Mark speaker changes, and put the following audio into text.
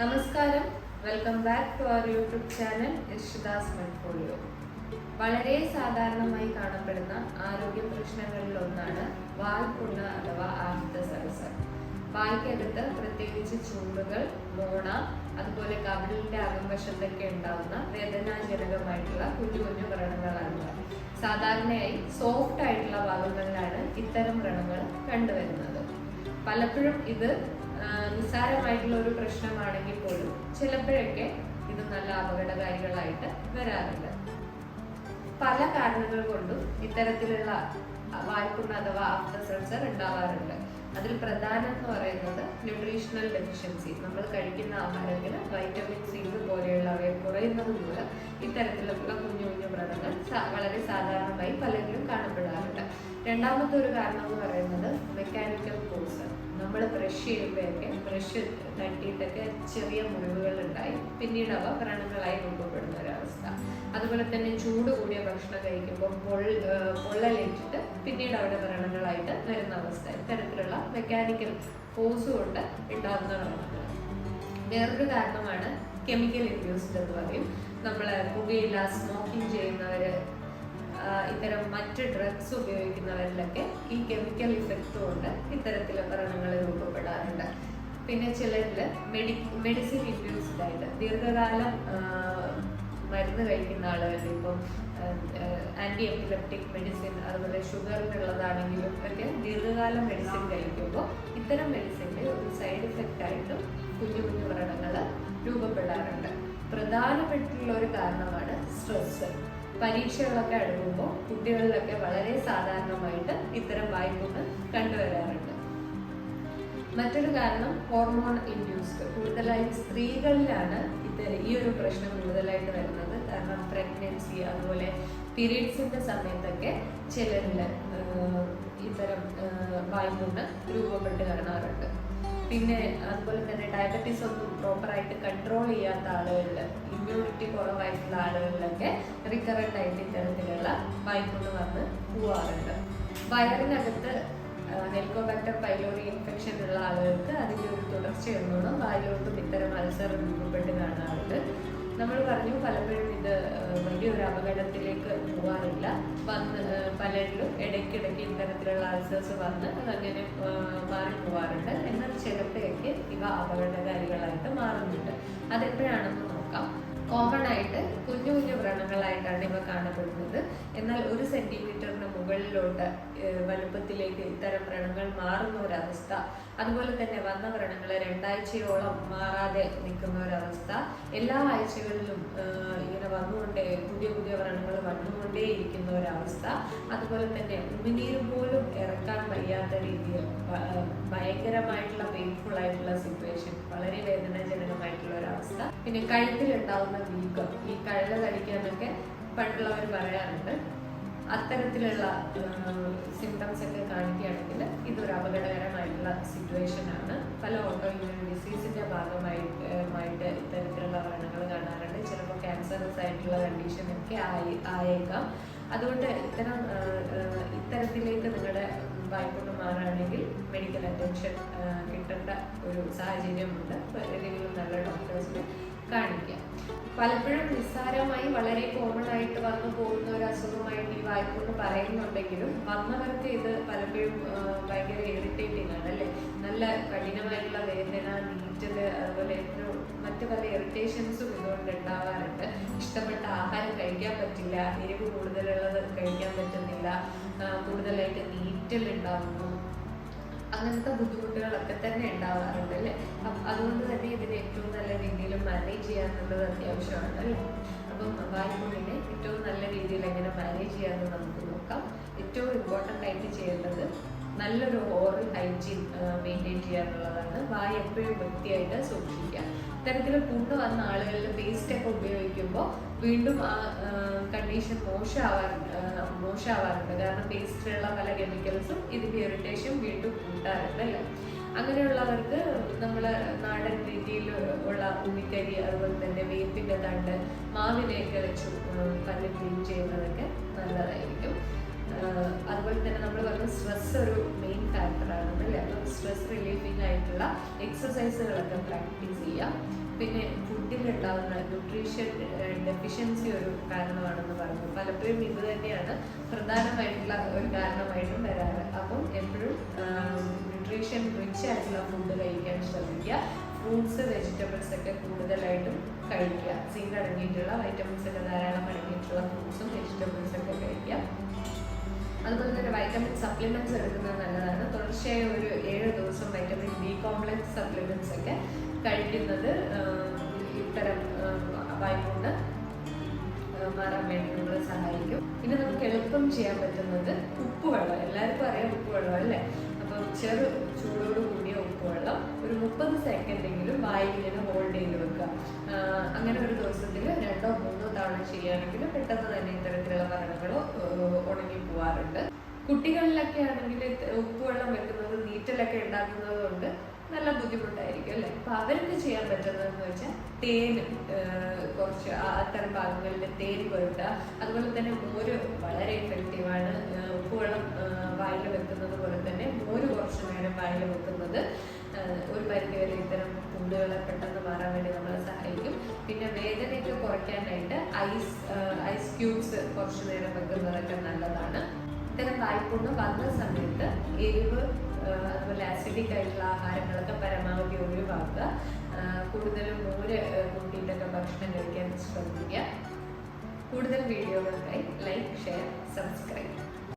Speaker 1: നമസ്കാരം. Welcome back to our YouTube channel Irshida's മെട്രോളിയോ വളരെ സാധാരണമായി കാണപ്പെടുന്ന ആരോഗ്യ പ്രശ്നങ്ങളിൽ ഒന്നാണ് വാൽപുണ്ണ അഥവാ ആഫ്റ്റർ സരസ് വായ്ക്കകത്ത് പ്രത്യേകിച്ച് ചൂടുകൾ മോണ അതുപോലെ കവിളിന്റെ അകംവശത്തൊക്കെ ഉണ്ടാകുന്ന വേദനാജനകമായിട്ടുള്ള കുഞ്ഞു കുഞ്ഞു വ്രണങ്ങളാണ്. സാധാരണയായി സോഫ്റ്റ് ആയിട്ടുള്ള ഭാഗങ്ങളിലാണ് ഇത്തരം വ്രണങ്ങൾ കണ്ടുവരുന്നത്. പലപ്പോഴും ഇത് നിസ്സാരമായിട്ടുള്ള ഒരു പ്രശ്നമാണെങ്കിൽ പോലും ചിലപ്പോഴൊക്കെ ഇത് നല്ല അപകടകാരികളായിട്ട് വരാറുണ്ട്. പല കാരണങ്ങൾ കൊണ്ടും ഇത്തരത്തിലുള്ള വായ്പുണ്ണ അഥവാ ആഫ്റ്റർ ഉണ്ടാവാറുണ്ട്. അതിൽ പ്രധാനം എന്ന് പറയുന്നത് ന്യൂട്രീഷണൽ ഡെഫിഷ്യൻസി നമ്മൾ കഴിക്കുന്ന ആഹാരത്തിൽ വൈറ്റമിൻ സി പോലെയുള്ളവയെ കുറയുന്നത് മൂലം ഇത്തരത്തിലുള്ള കുഞ്ഞു കുഞ്ഞു വ്രണങ്ങൾ വളരെ സാധാരണമായി പലരിലും കാണപ്പെടാറുണ്ട് രണ്ടാമത്തെ ഒരു കാരണം എന്ന് പറയുന്നത് മെക്കാനിക്കൽ കോഴ്സ് നമ്മൾ ബ്രഷ് ചെയ്യുമ്പോഴൊക്കെ ബ്രഷ് തട്ടിയിട്ടൊക്കെ ചെറിയ മുറിവുകൾ ഉണ്ടായി പിന്നീട് അവ വ്രണങ്ങളായി രൂപപ്പെടുന്ന ഒരവസ്ഥ അതുപോലെ തന്നെ ചൂട് കൂടിയ ഭക്ഷണം കഴിക്കുമ്പോൾ പൊൾ പൊള്ളലേറ്റിട്ട് പിന്നീട് അവിടെ വ്രണങ്ങളായിട്ട് വരുന്ന അവസ്ഥ. ഇത്തരത്തിലുള്ള മെക്കാനിക്കൽ ഫോഴ്സ് കൊണ്ട് ഉണ്ടാകുന്ന വേറൊരു കാരണമാണ് കെമിക്കൽ ഇൻഡ്യൂസ്ഡ് എന്ന് പറയും. നമ്മൾ പുകയില സ്മോക്കിംഗ് ചെയ്യുന്നവര് ആ, ഇത്തരം മറ്റ് ഡ്രഗ്സ് ഉപയോഗിക്കുന്നവരിലൊക്കെ ഈ കെമിക്കൽ ഇഫക്റ്റ് കൊണ്ട് ഇത്തരത്തിലുള്ള വ്രണങ്ങൾ രൂപപ്പെടാറുണ്ട്. പിന്നെ ചിലരിൽ മെഡി മെഡിസിൻ ഇൻഡ്യൂസ്ഡ് ആയിട്ട് ദീർഘകാലം മരുന്ന് കഴിക്കുന്ന ആളുകളിൽ ഇപ്പം ആന്റി എപ്പിലെപ്റ്റിക് മെഡിസിൻ അതുപോലെ ഷുഗറിനുള്ളതാണെങ്കിലും ഒക്കെ ദീർഘകാലം മെഡിസിൻ കഴിക്കുമ്പോൾ ഇത്തരം മെഡിസിന്റെ ഒരു സൈഡ് ഇഫക്റ്റ് ആയിട്ടും കുഞ്ഞു കുഞ്ഞു വ്രണങ്ങൾ രൂപപ്പെടാറുണ്ട്. പ്രധാനപ്പെട്ടുള്ള ഒരു കാരണമാണ് സ്ട്രെസ് പരീക്ഷകളൊക്കെ അടുക്കുമ്പോൾ കുട്ടികളിലൊക്കെ വളരെ സാധാരണമായിട്ട് ഇത്തരം വായ്പകൾ കണ്ടുവരാറുണ്ട്. മറ്റൊരു കാരണം ഹോർമോൺ ഇൻഡ്യൂസ്ഡ് കൂടുതലായും സ്ത്രീകളിലാണ് ഇത്തരം ഈ ഒരു പ്രശ്നം കൂടുതലായിട്ട് വരുന്നത്. കാരണം പ്രഗ്നൻസി അതുപോലെ പീരീഡ്സിന്റെ സമയത്തൊക്കെ ചിലരിൽ ഇത്തരം വായ്പകൾ രൂപപ്പെട്ട് കാണാറുണ്ട്. പിന്നെ അതുപോലെ തന്നെ ഡയബറ്റീസ് ഒന്നും പ്രോപ്പറായിട്ട് കൺട്രോൾ ചെയ്യാത്ത ആളുകളിൽ ഇമ്മ്യൂണിറ്റി കുറവായിട്ടുള്ള ആളുകളിലൊക്കെ റിക്കറന്റ് ആയിട്ട് ഇത്തരത്തിലുള്ള വായ്പുണ്ണ് വന്ന് പോവാറുണ്ട്. വയറിനകത്ത് നെൽക്കോബാക്ടർ പൈലോറി ഇൻഫെക്ഷൻ ഉള്ള ആളുകൾക്ക് അതിന്റെ ഒരു തുടർച്ചയൊന്നും വായിലോട്ടും ഇത്തരം അൾസർ രൂപപ്പെട്ട് കാണാറുണ്ട്. നമ്മൾ പറഞ്ഞു പലപ്പോഴും ഇത് വലിയൊരു അപകടത്തിലേക്ക് പോകാറില്ല വന്ന് പലരിലും ഇടയ്ക്കിടയ്ക്ക് ഇത്തരത്തിലുള്ള അൾസേഴ്സ് വന്ന് അതങ്ങനെ മാറി ഇവ അപകടകാരികളായിട്ട് മാറുന്നുണ്ട്. അതെപ്പോഴാണെന്ന് നോക്കാം. കോമൺ ആയിട്ട് കുഞ്ഞു കുഞ്ഞു വ്രണങ്ങളായിട്ടാണ് ഇവ കാണപ്പെടുന്നത്. എന്നാൽ ഒരു സെന്റിമീറ്ററിന് മുകളിലോട്ട് വലുപ്പത്തിലേക്ക് ഇത്തരം വ്രണങ്ങൾ മാറുന്ന ഒരവസ്ഥ അതുപോലെ തന്നെ വന്ന വ്രണങ്ങൾ രണ്ടാഴ്ചയോളം മാറാതെ നിൽക്കുന്ന ഒരവസ്ഥ എല്ലാ ആഴ്ചകളിലും ഇങ്ങനെ വന്നുകൊണ്ടേ പുതിയ പുതിയ വ്രണങ്ങൾ വന്നുകൊണ്ടേ ഇരിക്കുന്ന ഒരവസ്ഥ അതുപോലെ തന്നെ ഉമിനീര് പോലും ഇറക്കാൻ വയ്യാത്ത രീതിയിൽ ഭയങ്കരമായിട്ടുള്ള പെയിൻഫുൾ ആയിട്ടുള്ള സിറ്റുവേഷൻ വളരെ വേദനാജനകമായിട്ടുള്ള ഒരവസ്ഥ. പിന്നെ കഴുത്തിലുണ്ടാവുന്ന വീക്കം ഈ കഴല കടിക്കാനൊക്കെ പണ്ടുള്ളവർ പറയാറുണ്ട്. അത്തരത്തിലുള്ള സിംറ്റംസ് ഒക്കെ കാണിക്കുകയാണെങ്കിൽ ഇതൊരു അപകടകരമായിട്ടുള്ള സിറ്റുവേഷൻ ആണ്. പല ഓട്ടോ ഇമ്മ്യൂൺ ഡിസീസിന്റെ ഭാഗമായിട്ട് ഇത്തരത്തിലുള്ള വ്രണങ്ങൾ കാണാറുണ്ട്. ചിലപ്പോൾ ക്യാൻസറസ് ആയിട്ടുള്ള കണ്ടീഷൻ ഒക്കെ ആയി ആയേക്കാം. അതുകൊണ്ട് ഇത്തരം ഇത്തരത്തിലേക്ക് നിങ്ങളുടെ വായ്പ മാറുകയാണെങ്കിൽ മെഡിക്കൽ അറ്റൻഷൻ കിട്ടേണ്ട ഒരു സാഹചര്യമുണ്ട്. ഏതെങ്കിലും നല്ല ഡോക്ടേഴ്സിനെ കാണിക്കാം. പലപ്പോഴും നിസ്സാരമായി വളരെ കോമൺ ആയിട്ട് വന്നു പോകുന്ന ഒരു അസുഖമായിട്ട് ഈ വായ്പ പറയുന്നുണ്ടെങ്കിലും വന്നവർക്ക് ഇത് പലപ്പോഴും ഭയങ്കര ഇറിറ്റേറ്റിംഗ് ആണ് അല്ലേ? നല്ല കഠിനമായിട്ടുള്ള വേദന നീറ്റൽ അതുപോലെ മറ്റു പല ഇറിറ്റേഷൻസും ഇതുകൊണ്ട് ഉണ്ടാവാറുണ്ട്. ഇഷ്ടപ്പെട്ട ആഹാരം കഴിക്കാൻ പറ്റില്ല എരിവ് കൂടുതലുള്ളത് കഴിക്കാൻ പറ്റുന്നില്ല കൂടുതലായിട്ട് നീറ്റൽ ഉണ്ടാവുന്നു അങ്ങനത്തെ ബുദ്ധിമുട്ടുകളൊക്കെ തന്നെ ഉണ്ടാവാറുണ്ട് അല്ലേ? അതുകൊണ്ട് തന്നെ ഇതിനെ ഏറ്റവും നല്ല രീതിയിൽ മാനേജ് ചെയ്യാന്നുള്ളത് അത്യാവശ്യമാണ് അല്ലേ? അപ്പം വായ്പുണ്ണിനെ ഏറ്റവും നല്ല രീതിയിൽ എങ്ങനെ മാനേജ് ചെയ്യാമെന്ന് നമുക്ക് നോക്കാം. ഏറ്റവും ഇമ്പോർട്ടന്റ് ആയിട്ട് ചെയ്യേണ്ടത് നല്ലൊരു ഓറൽ ഹൈജീൻ മെയിന്റെയിൻ ചെയ്യാന്നുള്ളതാണ്. വായ എപ്പോഴും വൃത്തിയായിട്ട് സൂക്ഷിക്കുക. ഇത്തരത്തിൽ പുണ്ണ് വന്ന ആളുകളിൽ പേസ്റ്റ് ഒക്കെ ഉപയോഗിക്കുമ്പോൾ വീണ്ടും ആ കണ്ടീഷൻ മോശമാവാറുണ്ട് മോശമാവാറുണ്ട്. കാരണം പേസ്റ്റിലുള്ള പല കെമിക്കൽസും ഇതിന്റെ ഇറിറ്റേഷൻ വീണ്ടും കൂട്ടാറുണ്ട് അല്ലേ? അങ്ങനെയുള്ളവർക്ക് നമ്മൾ നാടൻ രീതിയിൽ ഉള്ള ഉണ്ണിക്കരി അതുപോലെ തന്നെ വേപ്പിന്റെ തണ്ട് മാവിനെയൊക്കെ വെച്ച് പല്ല് ക്ലീൻ ചെയ്യുന്നതൊക്കെ നല്ലതായിരിക്കും. അതുപോലെ തന്നെ നമ്മൾ പറഞ്ഞ സ്ട്രെസ് ഒരു മെയിൻ ഫാക്ടറാണ് അല്ലേ അപ്പം സ്ട്രെസ് റിലീഫിംഗ് ആയിട്ടുള്ള എക്സസൈസുകളൊക്കെ പ്രാക്ടീസ് ചെയ്യാം പിന്നെ ഫുഡിലുണ്ടാകുന്ന ന്യൂട്രീഷൻ ഡെഫിഷ്യൻസി ഒരു കാരണമാണെന്ന് പറഞ്ഞു. പലപ്പോഴും ഇത് തന്നെയാണ് പ്രധാനമായിട്ടുള്ള ഒരു കാരണമായിട്ടും വരാറ്. അപ്പം എപ്പോഴും ന്യൂട്രീഷൻ റിച്ച് ആയിട്ടുള്ള ഫുഡ് കഴിക്കാൻ ശ്രമിക്കുക. ഫ്രൂട്ട്സ് വെജിറ്റബിൾസ് ഒക്കെ കൂടുതലായിട്ടും കഴിക്കുക. സിങ്ക് അടങ്ങിയിട്ടുള്ള വൈറ്റമിൻസ് ഒക്കെ ധാരാളം അടങ്ങിയിട്ടുള്ള ഫ്രൂട്ട്സും വെജിറ്റബിൾസ് ഒക്കെ കഴിക്കുക. അതുപോലെ തന്നെ വൈറ്റമിൻ സപ്ലിമെന്റ്സ് എടുക്കുന്നത് നല്ലതാണ്. തുടർച്ചയായ ഒരു ഏഴ് ദിവസം വൈറ്റമിൻ ബി കോംപ്ലക്സ് സപ്ലിമെന്റ്സ് ഒക്കെ കഴിക്കുന്നത് ഇത്തരം വായ്പുണ്ട് മാറാൻ വേണ്ടി സഹായിക്കും. പിന്നെ നമുക്ക് എളുപ്പം ചെയ്യാൻ പറ്റുന്നത് ഉപ്പുവെള്ളം. എല്ലാവർക്കും അറിയാം ഉപ്പുവെള്ളം അല്ലേ? അപ്പം ചെറു ചൂടോട് കൂടിയ ഉപ്പുവെള്ളം ഒരു മുപ്പത് സെക്കൻഡെങ്കിലും വായിൽ ഇങ്ങനെ ഹോൾഡ് ചെയ്ത് വെക്കുക. അങ്ങനെ ഒരു ദിവസത്തിൽ രണ്ടോ മൂന്നോ ചെയ്യുകയാണെങ്കിൽ പെട്ടെന്ന് തന്നെ ഇത്തരത്തിലുള്ള മരണങ്ങൾ ഉണങ്ങി പോവാറുണ്ട്. കുട്ടികളിലൊക്കെ ആണെങ്കിൽ ഉപ്പുവെള്ളം വെക്കുന്നത് നീറ്റലൊക്കെ ഉണ്ടാക്കുന്നത് കൊണ്ട് നല്ല ബുദ്ധിമുട്ടായിരിക്കും അല്ലേ? അപ്പൊ അവർക്ക് ചെയ്യാൻ പറ്റുന്നതെന്ന് വെച്ചാൽ തേൻ കുറച്ച് അത്തരം ഭാഗങ്ങളിൽ തേൻ പുരട്ടുക അതുപോലെ തന്നെ മോര് വളരെ എഫക്റ്റീവാണ് ഉപ്പുവെള്ളം വായിൽ വെക്കുന്നത് പോലെ തന്നെ മോര് കുറച്ച് നേരം വായിൽ വെക്കുന്നത് ഒരു പരിധിവരെ കുറയ്ക്കാനായിട്ട് ഐസ് ഐസ് ക്യൂബ്സ് കുറച്ച് നേരം വെക്കുന്നതൊക്കെ നല്ലതാണ്. ഇത്തരം വായ്പുണ്ണ് വന്ന സമയത്ത് എരിവ് അതുപോലെ ആസിഡിക് ആയിട്ടുള്ള ആഹാരങ്ങളൊക്കെ പരമാവധി ഒഴിവാക്കുക. കൂടുതലും മോര് കൂട്ടിയിട്ടൊക്കെ ഭക്ഷണം കഴിക്കാൻ ശ്രമിക്കുക. കൂടുതൽ വീഡിയോകൾക്കായി ലൈക്ക് ഷെയർ സബ്സ്ക്രൈബ്.